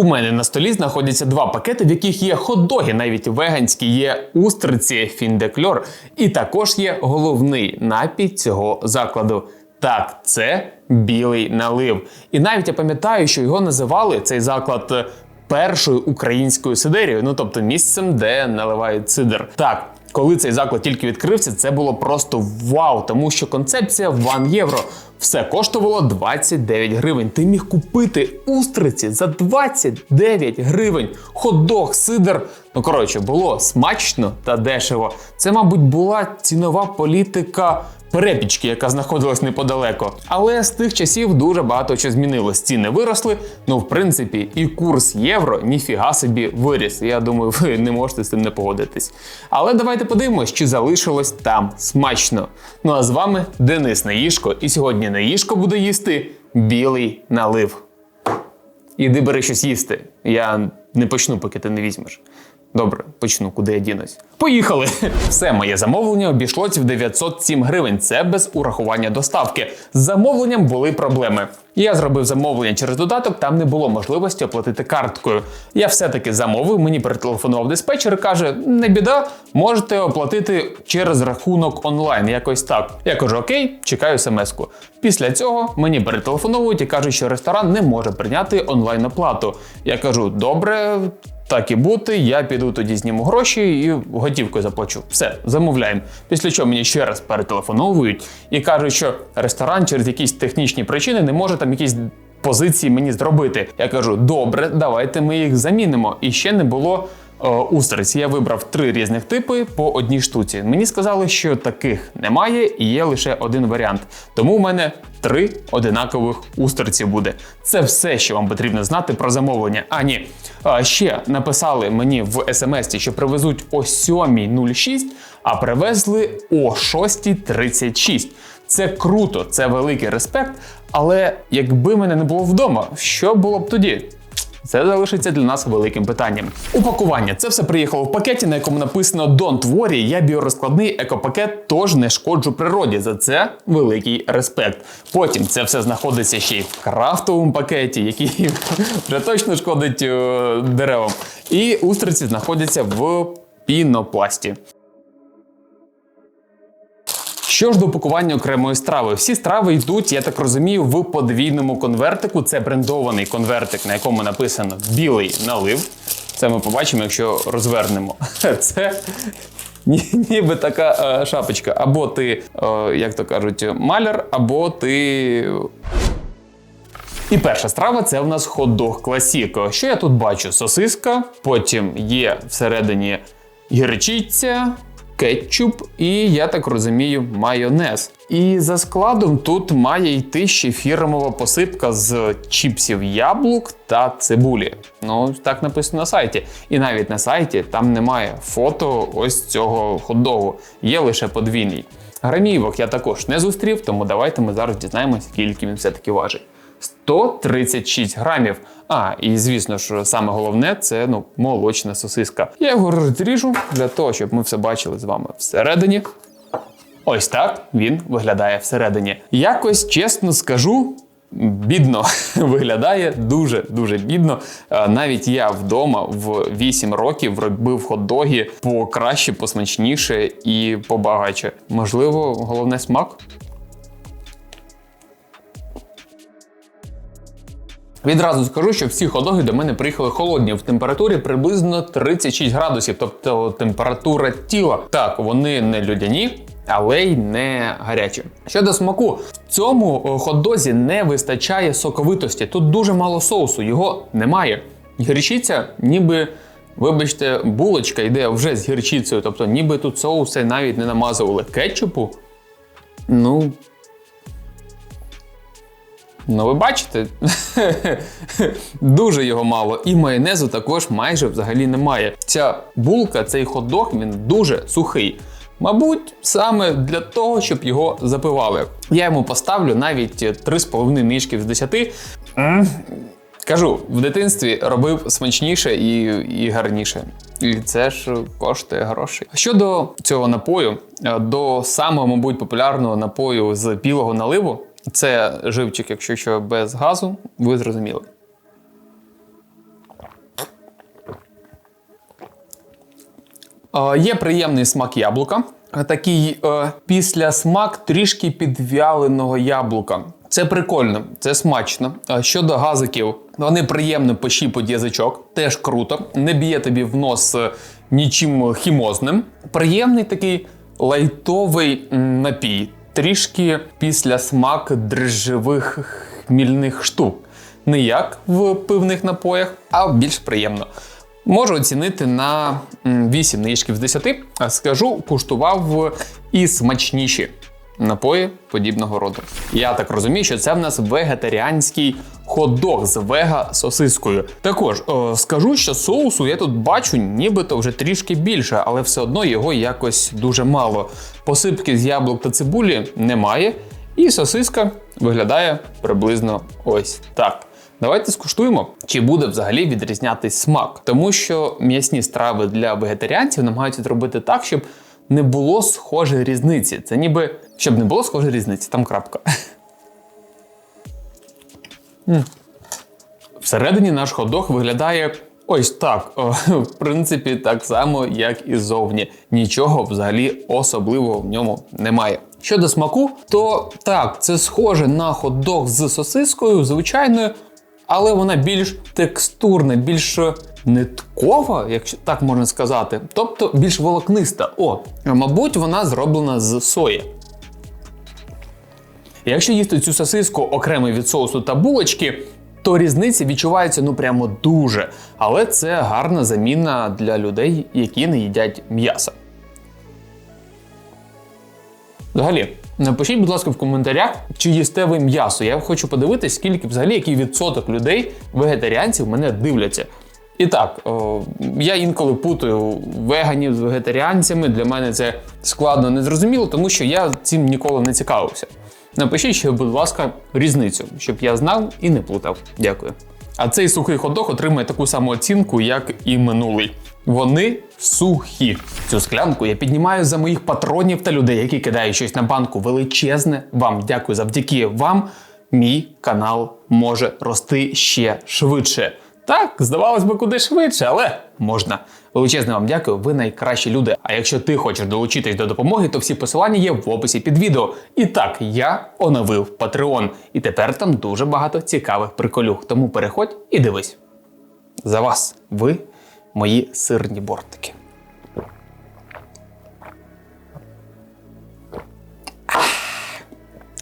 У мене на столі знаходяться два пакети, в яких є хот-доги, навіть веганські, є устриці, фіндекльор, і також є головний напій цього закладу. Так, це білий налив. І навіть я пам'ятаю, що його називали цей заклад е, першою українською сидерією, ну тобто місцем, де наливають сидр. Так. Коли цей заклад тільки відкрився, це було просто вау, тому що концепція 1 євро. Все коштувало 29 гривень. Ти міг купити устриці за 29 гривень. Хот-дог, сидр. Ну коротше, було смачно та дешево. Це, мабуть, була цінова політика перепічки, яка знаходилась неподалеко. Але з тих часів дуже багато що змінилось. Ціни виросли. Ну, в принципі, і курс євро ніфіга собі виріс. Я думаю, ви не можете з цим не погодитись. Але давайте подивимось, чи залишилось там смачно. Ну а з вами Денис Наїшко, і сьогодні Наїшко буде їсти білий налив. Іди бери щось їсти. Я не почну, поки ти не візьмеш. Добре, почну, куди я дінусь. Поїхали! Все моє замовлення обійшлось в 907 гривень. Це без урахування доставки. З замовленням були проблеми. Я зробив замовлення через додаток, там не було можливості оплатити карткою. Я все-таки замовив, мені перетелефонував диспетчер і каже: не біда, можете оплатити через рахунок онлайн, якось так. Я кажу, окей, чекаю смс-ку. Після цього мені перетелефоновують і кажуть, що ресторан не може прийняти онлайн оплату. Я кажу, добре. Так і бути, я піду тоді зніму гроші і готівкою заплачу. Все, замовляємо. Після чого мені ще раз перетелефоновують і кажуть, що ресторан через якісь технічні причини не може там якісь позиції мені зробити. Я кажу, добре, давайте ми їх замінимо. І ще не було устриць. Я вибрав три різних типи по одній штуці. Мені сказали, що таких немає, і є лише один варіант. Тому в мене три одинакових устриці буде. Це все, що вам потрібно знати про замовлення. А ні, ще написали мені в смс, що привезуть о 7.06, а привезли о 6.36. Це круто, це великий респект. Але якби мене не було вдома, що було б тоді? Це залишиться для нас великим питанням. Упакування це все приїхало в пакеті, на якому написано Don't worry, я біорозкладний екопакет, тож не шкоджу природі. За це великий респект. Потім це все знаходиться ще й в крафтовому пакеті, який вже точно шкодить е, деревам. І устриці знаходяться в пінопласті. Що ж до упакування окремої страви? Всі страви йдуть, я так розумію, в подвійному конвертику. Це брендований конвертик, на якому написано білий налив. Це ми побачимо, якщо розвернемо. Це ніби така е, шапочка. Або ти, е, як то кажуть, маляр, або ти. І перша страва це в нас хот-дог класіко. Що я тут бачу? Сосиска, потім є всередині гірчиця, кетчуп і, я так розумію, майонез. І за складом тут має йти ще фірмова посипка з чіпсів яблук та цибулі. Ну, так написано на сайті. І навіть на сайті там немає фото ось цього хот-догу, є лише подвійний. Грамівок я також не зустрів, тому давайте ми зараз дізнаємося, скільки він все-таки важить. 136 грамів. А, і звісно ж, саме головне це ну, молочна сосиска. Я його розріжу для того, щоб ми все бачили з вами всередині. Ось так він виглядає всередині. Якось чесно скажу. Бідно виглядає дуже дуже бідно. Навіть я вдома в 8 років робив хот-доги покраще, посмачніше і побагаче. Можливо, головне смак. Відразу скажу, що всі ходоги до мене приїхали холодні в температурі приблизно 36 градусів, тобто температура тіла. Так, вони не людяні, але й не гарячі. Щодо смаку, в цьому е, хот-дозі не вистачає соковитості. Тут дуже мало соусу, його немає. Гірчиця, ніби. Вибачте, булочка йде вже з гірчицею, тобто ніби тут соуси навіть не намазували кетчупу. Ну, Ну, ви бачите, дуже його мало. І майонезу також майже взагалі немає. Ця булка, цей хот-дог, він дуже сухий. Мабуть, саме для того, щоб його запивали. Я йому поставлю навіть 3,5 нижки з 10. М, Кажу, в дитинстві робив смачніше і, і гарніше. І це ж коштує грошей. Щодо цього напою, е, до самого, мабуть, популярного напою з білого наливу, це живчик, якщо що без газу, ви зрозуміли. Е, є приємний смак яблука. Такий е, після смак трішки підвяленого яблука. Це прикольно, це смачно. Е, щодо газиків, вони приємно пощіпуть язичок, теж круто, не б'є тобі в нос е, нічим хімозним. Приємний такий лайтовий напій трішки після смак дрижжевих хмільних штук. Не як в пивних напоях, а більш приємно. Можу оцінити на 8 нижків з 10. А скажу, куштував і смачніші напої подібного роду. Я так розумію, що це в нас вегетаріанський хот-дог з вега-сосискою. Також о, скажу, що соусу я тут бачу нібито вже трішки більше, але все одно його якось дуже мало. Посипки з яблук та цибулі немає, і сосиска виглядає приблизно ось так. Давайте скуштуємо, чи буде взагалі відрізнятись смак, тому що м'ясні страви для вегетаріанців намагаються зробити так, щоб не було схоже різниці. Це ніби щоб не було схоже різниці, там крапка. Всередині наш хот-дог виглядає ось так. В принципі, так само, як і зовні. Нічого взагалі особливого в ньому немає. Щодо смаку, то так, це схоже на хот-дог з сосискою, звичайною, але вона більш текстурна, більш ниткова, якщо так можна сказати, тобто більш волокниста. О, мабуть, вона зроблена з сої. Якщо їсти цю сосиску окремо від соусу та булочки, то різниця відчувається ну прямо дуже. Але це гарна заміна для людей, які не їдять м'яса. Взагалі, напишіть, будь ласка, в коментарях, чи їсте ви м'ясо. Я хочу подивитись, скільки взагалі який відсоток людей, вегетаріанців, мене дивляться. І так, о, я інколи путаю веганів з вегетаріанцями. Для мене це складно незрозуміло, тому що я цим ніколи не цікавився. Напишіть ще, будь ласка, різницю, щоб я знав і не плутав. Дякую. А цей сухий ходок отримує таку саму оцінку, як і минулий. Вони сухі. Цю склянку я піднімаю за моїх патронів та людей, які кидають щось на банку величезне. Вам дякую завдяки вам. Мій канал може рости ще швидше. Так, здавалось би, куди швидше, але можна. Величезне вам дякую, ви найкращі люди. А якщо ти хочеш долучитись до допомоги, то всі посилання є в описі під відео. І так, я оновив Patreon. І тепер там дуже багато цікавих приколюх. Тому переходь і дивись. За вас, ви мої сирні бортики.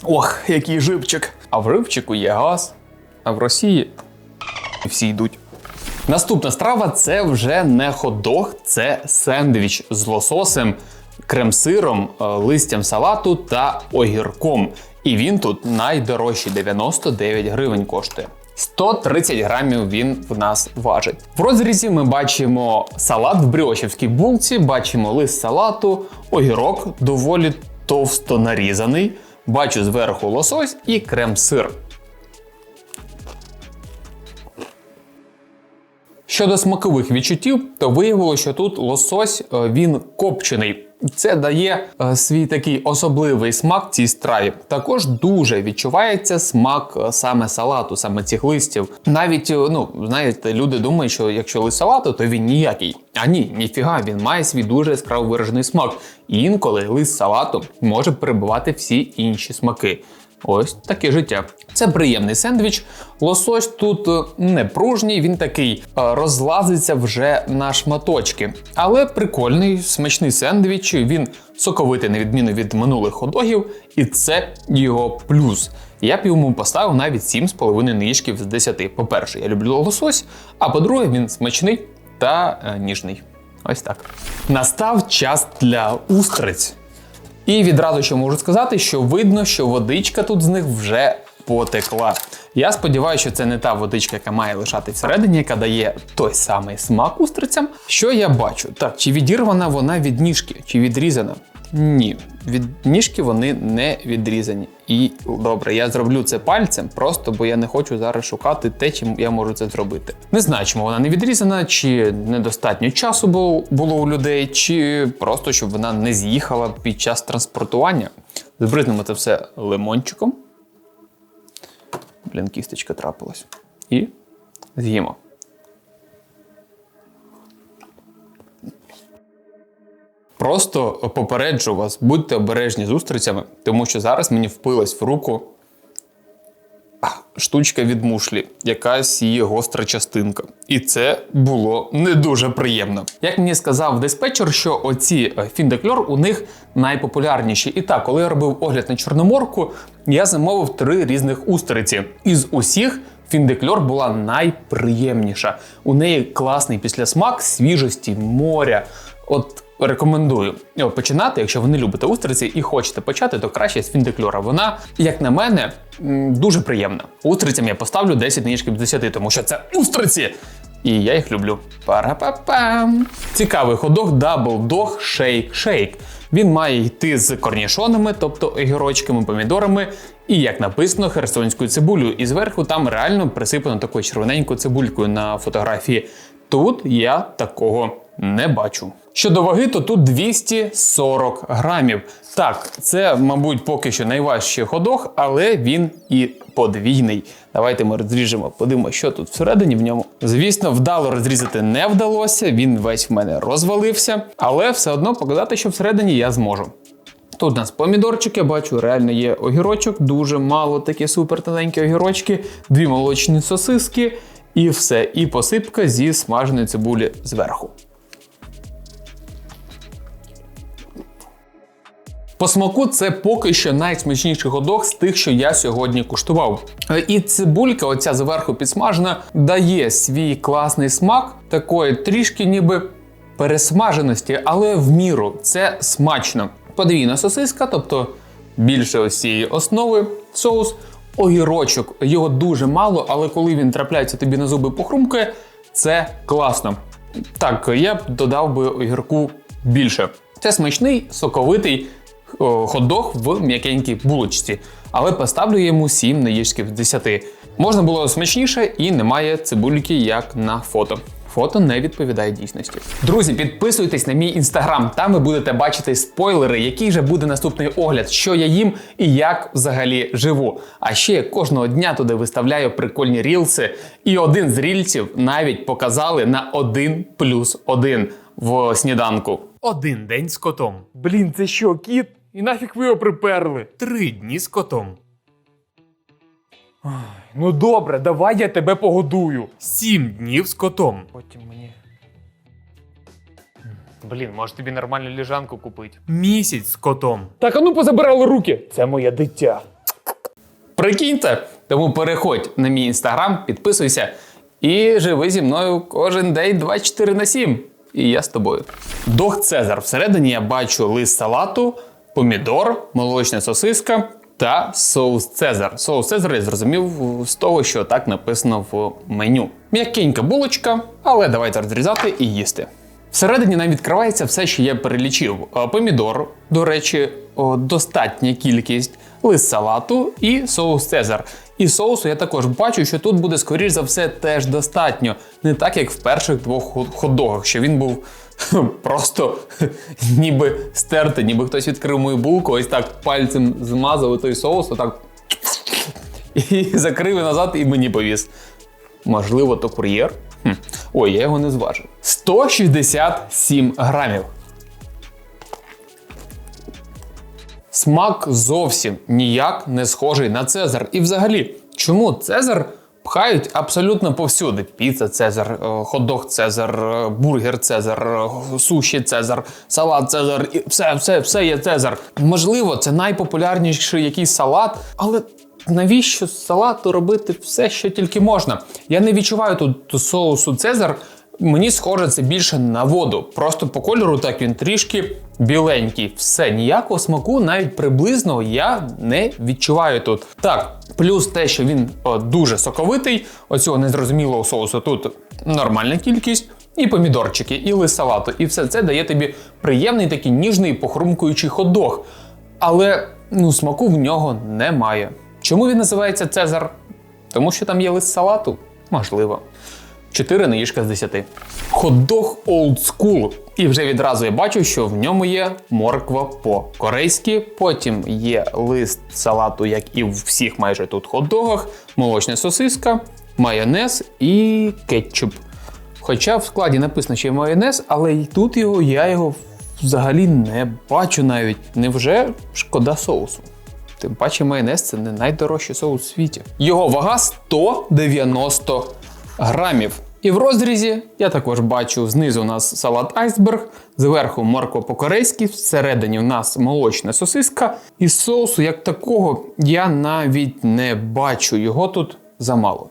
Ох, який живчик. А в живчику є газ, а в Росії всі йдуть. Наступна страва це вже не хот-дог, це сендвіч з лососем, крем-сиром, е, листям салату та огірком. І він тут найдорожчий 99 гривень коштує. 130 грамів він в нас важить. В розрізі ми бачимо салат в бріошівській булці, бачимо лист салату, огірок доволі товсто нарізаний. Бачу зверху лосось і крем-сир. Щодо смакових відчуттів, то виявилося, що тут лосось е, він копчений. Це дає е, свій такий особливий смак цій страві. Також дуже відчувається смак е, саме салату, саме цих листів. Навіть, ну, знаєте, люди думають, що якщо лист салату, то він ніякий. А ні, ніфіга, він має свій дуже яскраво виражений смак. І інколи лист салату може перебивати всі інші смаки. Ось таке життя. Це приємний сендвіч. Лосось тут е, не пружній, він такий е, розлазиться вже на шматочки. Але прикольний, смачний сендвіч. Він соковитий, на відміну від минулих ходогів, і це його плюс. Я б йому поставив навіть 7,5 нижків з 10. По-перше, я люблю лосось, а по-друге, він смачний та е, ніжний. Ось так. Настав час для устриць. І відразу ще можу сказати, що видно, що водичка тут з них вже потекла. Я сподіваюся, що це не та водичка, яка має лишати всередині, яка дає той самий смак устрицям. Що я бачу? Так, чи відірвана вона від ніжки, чи відрізана? Ні, від ніжки вони не відрізані. І добре, я зроблю це пальцем, просто бо я не хочу зараз шукати те, чим я можу це зробити. Не знаю, чому вона не відрізана, чи недостатньо часу було, у людей, чи просто щоб вона не з'їхала під час транспортування. Збризнемо це все лимончиком. Блін, кісточка трапилась. І з'їмо. Просто попереджу вас, будьте обережні з устрицями, тому що зараз мені впилась в руку штучка від мушлі, якась її гостра частинка. І це було не дуже приємно. Як мені сказав диспетчер, що оці е, фіндекльор у них найпопулярніші. І так, коли я робив огляд на чорноморку, я замовив три різних устриці. Із усіх фіндекльор була найприємніша. У неї класний післясмак свіжості, моря. От рекомендую починати, якщо ви не любите устриці і хочете почати, то краще з фіндекльора. Вона, як на мене, дуже приємна. Устрицям я поставлю 10 ніжків з 10, тому що це устриці! І я їх люблю. Пара-па-пам. Цікавий ходок Double Dog Shake Shake. Він має йти з корнішонами, тобто огірочками, помідорами, і як написано, херсонською цибулею. І зверху там реально присипано такою червоненькою цибулькою на фотографії. Тут я такого не бачу. Щодо ваги, то тут 240 грамів. Так, це, мабуть, поки що найважчий ходох, але він і подвійний. Давайте ми розріжемо, подивимося, що тут всередині в ньому. Звісно, вдало розрізати не вдалося, він весь в мене розвалився, але все одно показати, що всередині я зможу. Тут у нас помідорчики, бачу, реально є огірочок, дуже мало такі супер тоненькі огірочки, дві молочні сосиски і все. І посипка зі смаженої цибулі зверху. По смаку це поки що найсмачніший годок з тих, що я сьогодні куштував. І цибулька, оця зверху підсмажена, дає свій класний смак, такої трішки ніби пересмаженості, але в міру це смачно. Подвійна сосиска, тобто більше ось основи, соус, огірочок. Його дуже мало, але коли він трапляється тобі на зуби похрумкає, це класно. Так, я б додав би огірку більше. Це смачний, соковитий о, хот-дог в м'якенькій булочці, але поставлю йому 7 наїжків з 10. Можна було смачніше і немає цибульки, як на фото. Фото не відповідає дійсності. Друзі, підписуйтесь на мій інстаграм. Там ви будете бачити спойлери, який же буде наступний огляд, що я їм і як взагалі живу. А ще я кожного дня туди виставляю прикольні рілси. І один з рільців навіть показали на 1 плюс 1 в сніданку. Один день з котом. Блін, це що, кіт? І нафіг ви його приперли? Три дні з котом. Ну добре, давай я тебе погодую. Сім днів з котом. Потім мені. Блін, може тобі нормальну ліжанку купити. Місяць з котом. Так, а ну позабирали руки. Це моє дитя. Прикиньте, тому переходь на мій інстаграм, підписуйся і живи зі мною кожен день 24 на 7. І я з тобою. Дог Цезар. Всередині я бачу лист салату, помідор, молочна сосиска та соус Цезар. Соус Цезар я зрозумів з того, що так написано в меню. М'якенька булочка, але давайте розрізати і їсти. Всередині нам відкривається все, що я перелічив. Е, Помідор, до речі, достатня кількість, лист салату і соус Цезар. І соусу я також бачу, що тут буде, скоріш за все, теж достатньо. Не так, як в перших двох хот-догах, що він був просто ніби стертий, ніби хтось відкрив мою булку, ось так пальцем змазав той соус, отак і закрив і назад і мені повіз. Можливо, то кур'єр. Хм. Ой, я його не зважив. 167 грамів. Смак зовсім ніяк не схожий на Цезар. І взагалі, чому Цезар пхають абсолютно повсюди? Піца Цезар, е, хот-дог Цезар, е, бургер Цезар, е, суші Цезар, салат Цезар, і все, все, все є Цезар. Можливо, це найпопулярніший якийсь салат, але навіщо з салату робити все, що тільки можна? Я не відчуваю тут соусу Цезар. Мені схоже це більше на воду. Просто по кольору так він трішки біленький. Все, ніякого смаку, навіть приблизно я не відчуваю тут. Так, плюс те, що він о, дуже соковитий, оцього незрозумілого соусу тут нормальна кількість. І помідорчики, і лист салату, і все це дає тобі приємний такий ніжний похрумкуючий хот-дог. Але ну, смаку в нього немає. Чому він називається Цезар? Тому що там є лист салату? Можливо. 4 наїжка з 10. Хот-дог Old School. І вже відразу я бачу, що в ньому є морква по-корейськи. Потім є лист салату, як і в всіх майже тут хот-догах, молочна сосиска, майонез і кетчуп. Хоча в складі написано, що є майонез, але і тут його я його взагалі не бачу навіть. Невже шкода соусу? Тим паче майонез це не найдорожчий соус у світі. Його вага 190 грамів. І в розрізі я також бачу знизу у нас салат айсберг, зверху морква по-корейськи, всередині в нас молочна сосиска. І соусу як такого я навіть не бачу. Його тут замало.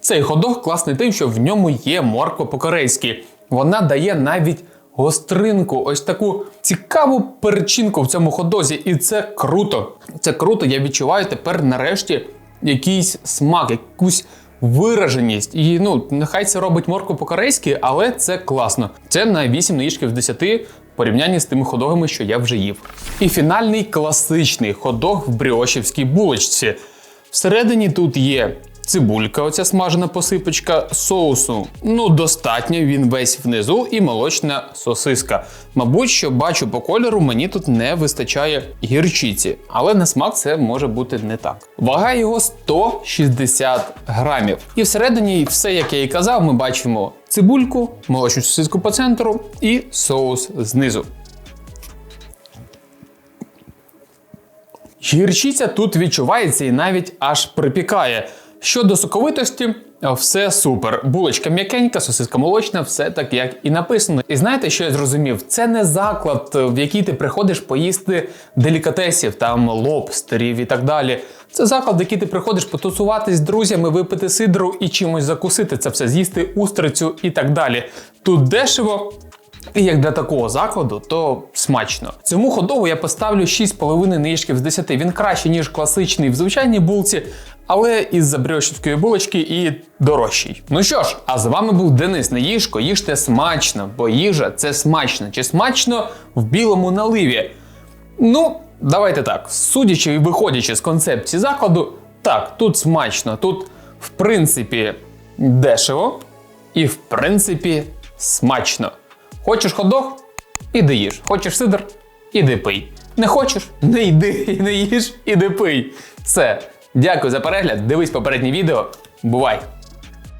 Цей ходок класний тим, що в ньому є морква по-корейськи. Вона дає навіть гостринку, ось таку цікаву перечинку в цьому ходозі. І це круто. Це круто. Я відчуваю тепер нарешті якийсь смак, якусь вираженість. І ну, нехай це робить морку по-корейськи, але це класно. Це на 8 наїжків з 10 в порівнянні з тими ходогами, що я вже їв. І фінальний класичний ходог в бріошівській булочці. Всередині тут є цибулька, оця смажена посипочка, соусу. Ну, достатньо, він весь внизу, і молочна сосиска. Мабуть, що бачу по кольору, мені тут не вистачає гірчиці, але на смак це може бути не так. Вага його 160 грамів. І всередині все, як я і казав, ми бачимо цибульку, молочну сосиску по центру і соус знизу. Гірчиця тут відчувається і навіть аж припікає. Щодо соковитості, все супер. Булочка м'якенька, сосиска молочна, все так як і написано. І знаєте, що я зрозумів? Це не заклад, в який ти приходиш поїсти делікатесів, там лобстерів і так далі. Це заклад, в який ти приходиш потусуватись з друзями, випити сидру і чимось закусити це все, з'їсти устрицю і так далі. Тут дешево, і як для такого закладу, то смачно. Цьому ходову я поставлю 6,5 нижків з 10. Він краще, ніж класичний в звичайній булці, але із забрьошівської булочки і дорожчий. Ну що ж, а з вами був Денис Неїжко. Їжте смачно, бо їжа це смачно. Чи смачно в білому наливі? Ну, давайте так. Судячи і виходячи з концепції закладу, так, тут смачно, тут, в принципі, дешево і, в принципі, смачно. Хочеш ходох? Іди їж. Хочеш сидр? Іди пий. Не хочеш? Не йди і не їж, іди пий. Все. Дякую за перегляд. Дивись попереднє відео. Бувай!